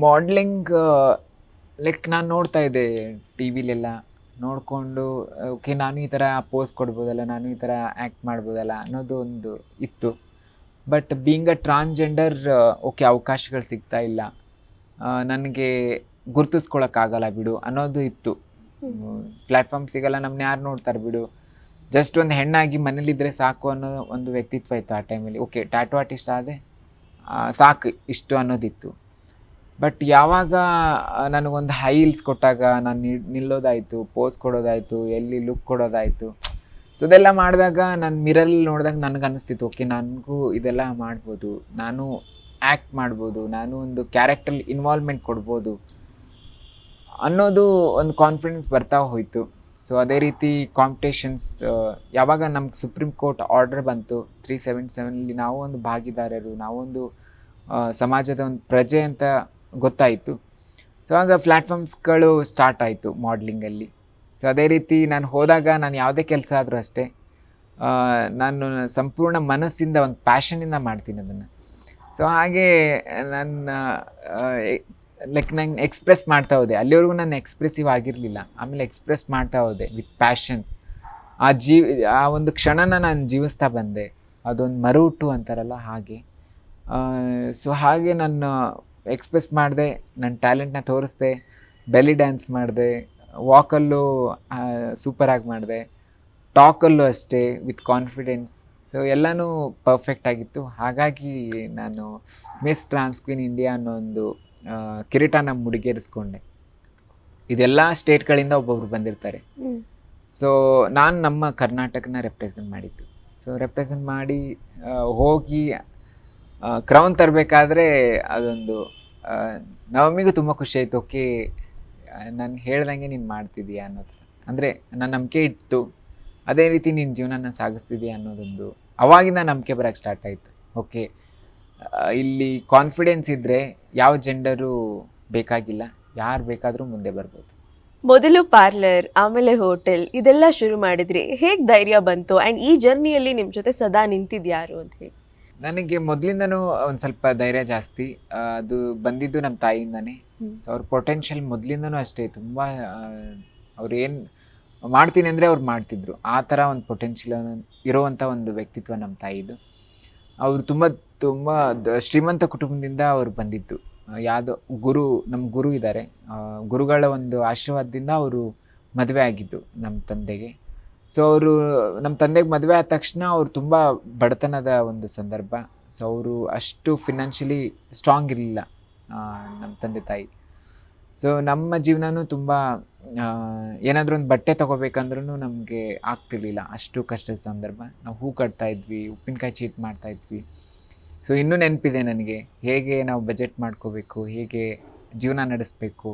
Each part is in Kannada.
ಮಾಡ್ಲಿಂಗ್ ಲೈಕ್ ನಾನು ನೋಡ್ತಾ ಇದ್ದೆ ಟಿ ವಿಲೆಲ್ಲ ನೋಡಿಕೊಂಡು ಓಕೆ ನಾನು ಈ ಥರ ಪೋಸ್ ಕೊಡ್ಬೋದಲ್ಲ ನಾನು ಈ ಥರ ಆ್ಯಕ್ಟ್ ಮಾಡ್ಬೋದಲ್ಲ ಅನ್ನೋದು ಒಂದು ಇತ್ತು. But being a transgender okay ಅವಕಾಶಗಳು ಸಿಗ್ತಾ ಇಲ್ಲ. ನನಗೆ ಗುರುತಿಸ್ಕೊಳಕ್ಕಾಗಲ್ಲ ಬಿಡು ಅನ್ನೋದು ಇತ್ತು. ಪ್ಲ್ಯಾಟ್ಫಾರ್ಮ್ ಸಿಗಲ್ಲ ನಮ್ಮನ್ನ ಯಾರು ನೋಡ್ತಾರೆ ಬಿಡು. ಜಸ್ಟ್ ಒಂದು ಹೆಣ್ಣಾಗಿ ಮನೇಲಿದ್ದರೆ ಸಾಕು ಅನ್ನೋ ಒಂದು ವ್ಯಕ್ತಿತ್ವ ಇತ್ತು ಆ ಟೈಮಲ್ಲಿ ಓಕೆ ಟ್ಯಾಟೋ ಆರ್ಟಿಸ್ಟ್ ಆದೆ ಆ, ಸಾಕು ಇಷ್ಟು ಅನ್ನೋದಿತ್ತು. ಬಟ್ ಯಾವಾಗ ನನಗೊಂದು ಹೈಲ್ಸ್ ಕೊಟ್ಟಾಗ ನಾನು ನಿಲ್ಲೋದಾಯಿತು ಪೋಸ್ ಕೊಡೋದಾಯಿತು, ಎಲ್ಲಿ ಲುಕ್ ಕೊಡೋದಾಯಿತು. ಸೊ ಇದೆಲ್ಲ ಮಾಡಿದಾಗ ನಾನು ಮಿರರಲ್ಲಿ ನೋಡಿದಾಗ ನನಗೆ ಅನಿಸ್ತಿತ್ತು ಓಕೆ ನನಗೂ ಇದೆಲ್ಲ ಮಾಡ್ಬೋದು. ನಾನು ಆ್ಯಕ್ಟ್ ಮಾಡ್ಬೋದು. ನಾನು ಒಂದು ಕ್ಯಾರೆಕ್ಟರ್ ಇನ್ವಾಲ್ವ್ಮೆಂಟ್ ಕೊಡ್ಬೋದು. ಅನ್ನೋದು ಒಂದು ಕಾನ್ಫಿಡೆನ್ಸ್ ಬರ್ತಾ ಹೋಯಿತು. ಸೊ ಅದೇ ರೀತಿ ಕಾಂಪಿಟೇಷನ್ಸ್ ಯಾವಾಗ ನಮ್ಗೆ ಸುಪ್ರೀಂ ಕೋರ್ಟ್ ಆರ್ಡರ್ ಬಂತು ತ್ರೀ ಸೆವೆನ್ ಸೆವೆನಲ್ಲಿ ನಾವು ಒಂದು ಭಾಗಿದಾರರು, ನಾವೊಂದು ಸಮಾಜದ ಒಂದು ಪ್ರಜೆ ಅಂತ ಗೊತ್ತಾಯಿತು. ಸೊ ಆಗ ಪ್ಲ್ಯಾಟ್ಫಾರ್ಮ್ಸ್ಗಳು ಸ್ಟಾರ್ಟ್ ಆಯಿತು ಮಾಡ್ಲಿಂಗಲ್ಲಿ ಸೊ ಅದೇ ರೀತಿ ನಾನು ಹೋದಾಗ ನಾನು ಯಾವುದೇ ಕೆಲಸ ಆದರೂ ಅಷ್ಟೇ ನಾನು ಸಂಪೂರ್ಣ ಮನಸ್ಸಿಂದ ಒಂದು ಪ್ಯಾಷನಿಂದ ಮಾಡ್ತೀನಿ ಅದನ್ನು. ಸೊ ಹಾಗೆ ನನ್ನ ಲೈಕ್ ನಂಗೆ ಎಕ್ಸ್ಪ್ರೆಸ್ ಮಾಡ್ತಾ ಹೋದೆ. ಅಲ್ಲಿವರೆಗೂ ನಾನು ಎಕ್ಸ್ಪ್ರೆಸಿವ್ ಆಗಿರಲಿಲ್ಲ. ಆಮೇಲೆ ಎಕ್ಸ್ಪ್ರೆಸ್ ಮಾಡ್ತಾ ಹೋದೆ ವಿತ್ ಪ್ಯಾಷನ್ ಆ ಜೀವ, ಆ ಒಂದು ಕ್ಷಣನ ನಾನು ಜೀವಿಸ್ತಾ ಬಂದೆ. ಅದೊಂದು ಮರುಟು ಅಂತಾರಲ್ಲ ಹಾಗೆ. ಸೊ ಹಾಗೆ ನಾನು ಎಕ್ಸ್ಪ್ರೆಸ್ ಮಾಡಿದೆ ನನ್ನ ಟ್ಯಾಲೆಂಟ್ನ ತೋರಿಸ್ದೆ ಬೆಲಿ ಡ್ಯಾನ್ಸ್ ಮಾಡಿದೆ ವಾಕಲ್ಲೂ ಸೂಪರಾಗಿ ಮಾಡಿದೆ ಟಾಕಲ್ಲೂ ಅಷ್ಟೇ ವಿತ್ ಕಾನ್ಫಿಡೆನ್ಸ್ ಸೊ ಎಲ್ಲನೂ ಪರ್ಫೆಕ್ಟ್ ಆಗಿತ್ತು. ಹಾಗಾಗಿ ನಾನು ಮಿಸ್ ಟ್ರಾನ್ಸ್ಕ್ವೀನ್ ಇಂಡಿಯಾ ಅನ್ನೋ ಒಂದು ಕಿರೀಟನ ಮುಡಿಗೇರಿಸ್ಕೊಂಡೆ. ಇದೆಲ್ಲ ಸ್ಟೇಟ್ಗಳಿಂದ ಒಬ್ಬೊಬ್ರು ಬಂದಿರ್ತಾರೆ. ಸೊ ನಾನು ನಮ್ಮ ಕರ್ನಾಟಕನ ರೆಪ್ರೆಸೆಂಟ್ ಮಾಡಿದ್ದು. ಸೊ ರೆಪ್ರೆಸೆಂಟ್ ಮಾಡಿ ಹೋಗಿ ಕ್ರೌನ್ ತರಬೇಕಾದ್ರೆ ಅದೊಂದು ನವಮಿಗೂ ತುಂಬ ಖುಷಿ ಆಯಿತು. ಓಕೆ ನಾನು ಹೇಳ್ದಂಗೆ ನೀನು ಮಾಡ್ತಿದ್ದೀಯಾ ಅನ್ನೋದು. ಅಂದರೆ ನನ್ನ ನಂಬಿಕೆ ಇತ್ತು ಅದೇ ರೀತಿ ನಿನ್ನ ಜೀವನನ ಸಾಗಿಸ್ತಿದ್ದೀಯಾ ಅನ್ನೋದೊಂದು ಅವಾಗಿಂದ ನಂಬಿಕೆ ಬರೋಕ್ಕೆ ಸ್ಟಾರ್ಟ್ ಆಯಿತು. ಓಕೆ ಇಲ್ಲಿ ಕಾನ್ಫಿಡೆನ್ಸ್ ಇದ್ದರೆ ಯಾವ ಜೆಂಡರು ಬೇಕಾಗಿಲ್ಲ, ಯಾರು ಬೇಕಾದರೂ ಮುಂದೆ ಬರ್ಬೋದು. ಮೊದಲು ಪಾರ್ಲರ್ ಆಮೇಲೆ ಹೋಟೆಲ್ ಇದೆಲ್ಲ ಶುರು ಮಾಡಿದ್ರಿ. ಹೇಗೆ ಧೈರ್ಯ ಬಂತು? ಆ್ಯಂಡ್ ಈ ಜರ್ನಿಯಲ್ಲಿ ನಿಮ್ಮ ಜೊತೆ ಸದಾ ನಿಂತಿದ್ಯಾರು ಅಂತ ಹೇಳಿ. ನನಗೆ ಮೊದಲಿಂದನೂ ಒಂದು ಸ್ವಲ್ಪ ಧೈರ್ಯ ಜಾಸ್ತಿ. ಅದು ಬಂದಿದ್ದು ನಮ್ಮ ತಾಯಿಯಿಂದನೇ. ಸೊ ಅವ್ರ ಪೊಟೆನ್ಷಿಯಲ್ ಮೊದಲಿಂದನೂ ಅಷ್ಟೇ. ತುಂಬ ಅವ್ರು ಏನು ಮಾಡ್ತೀನಿ ಅಂದರೆ ಅವ್ರು ಮಾಡ್ತಿದ್ರು. ಆ ಥರ ಒಂದು ಪೊಟೆನ್ಷಿಯಲ್ ಇರೋವಂಥ ಒಂದು ವ್ಯಕ್ತಿತ್ವ ನಮ್ಮ ತಾಯಿದು. ಅವರು ತುಂಬ ತುಂಬ ಶ್ರೀಮಂತ ಕುಟುಂಬದಿಂದ ಅವರು ಬಂದಿದ್ದು. ಯಾವುದೋ ಗುರು ನಮ್ಮ ಗುರು ಇದ್ದಾರೆ ಗುರುಗಳ ಒಂದು ಆಶೀರ್ವಾದದಿಂದ ಅವರು ಮದುವೆ ಆಗಿದ್ದು ನಮ್ಮ ತಂದೆಗೆ. ಸೊ ಅವರು ನಮ್ಮ ತಂದೆಗೆ ಮದುವೆ ಆದ ತಕ್ಷಣ ಅವರು ತುಂಬ ಬಡತನದ ಒಂದು ಸಂದರ್ಭ. ಸೊ ಅವರು ಅಷ್ಟು ಫಿನಾನ್ಷಿಯಲಿ ಸ್ಟ್ರಾಂಗ್ ಇರಲಿಲ್ಲ ನಮ್ಮ ತಂದೆ ತಾಯಿ. ಸೊ ನಮ್ಮ ಜೀವನನೂ ತುಂಬ ಏನಾದರೂ ಒಂದು ಬಟ್ಟೆ ತೊಗೋಬೇಕಂದ್ರೂ ನಮಗೆ ಆಗ್ತಿರ್ಲಿಲ್ಲ. ಅಷ್ಟು ಕಷ್ಟದ ಸಂದರ್ಭ. ನಾವು ಹೂ ಕಟ್ತಾ ಇದ್ವಿ, ಉಪ್ಪಿನಕಾಯಿ ಚೀಟ್ ಮಾಡ್ತಾ ಇದ್ವಿ. ಸೊ ಇನ್ನೂ ನೆನಪಿದೆ ನನಗೆ. ಹೇಗೆ ನಾವು ಬಜೆಟ್ ಮಾಡ್ಕೋಬೇಕು, ಹೇಗೆ ಜೀವನ ನಡೆಸಬೇಕು.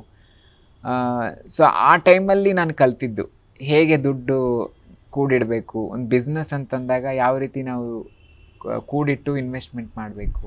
ಸೊ ಆ ಟೈಮಲ್ಲಿ ನಾನು ಕಲ್ತಿದ್ದು. ಹೇಗೆ ದುಡ್ಡು ಕೂಡಿಡಬೇಕು. ಒಂದು ಬಿಸ್ನೆಸ್ ಅಂತಂದಾಗ ಯಾವ ರೀತಿ ನಾವು ಕೂಡಿಟ್ಟು ಇನ್ವೆಸ್ಟ್ಮೆಂಟ್ ಮಾಡಬೇಕು?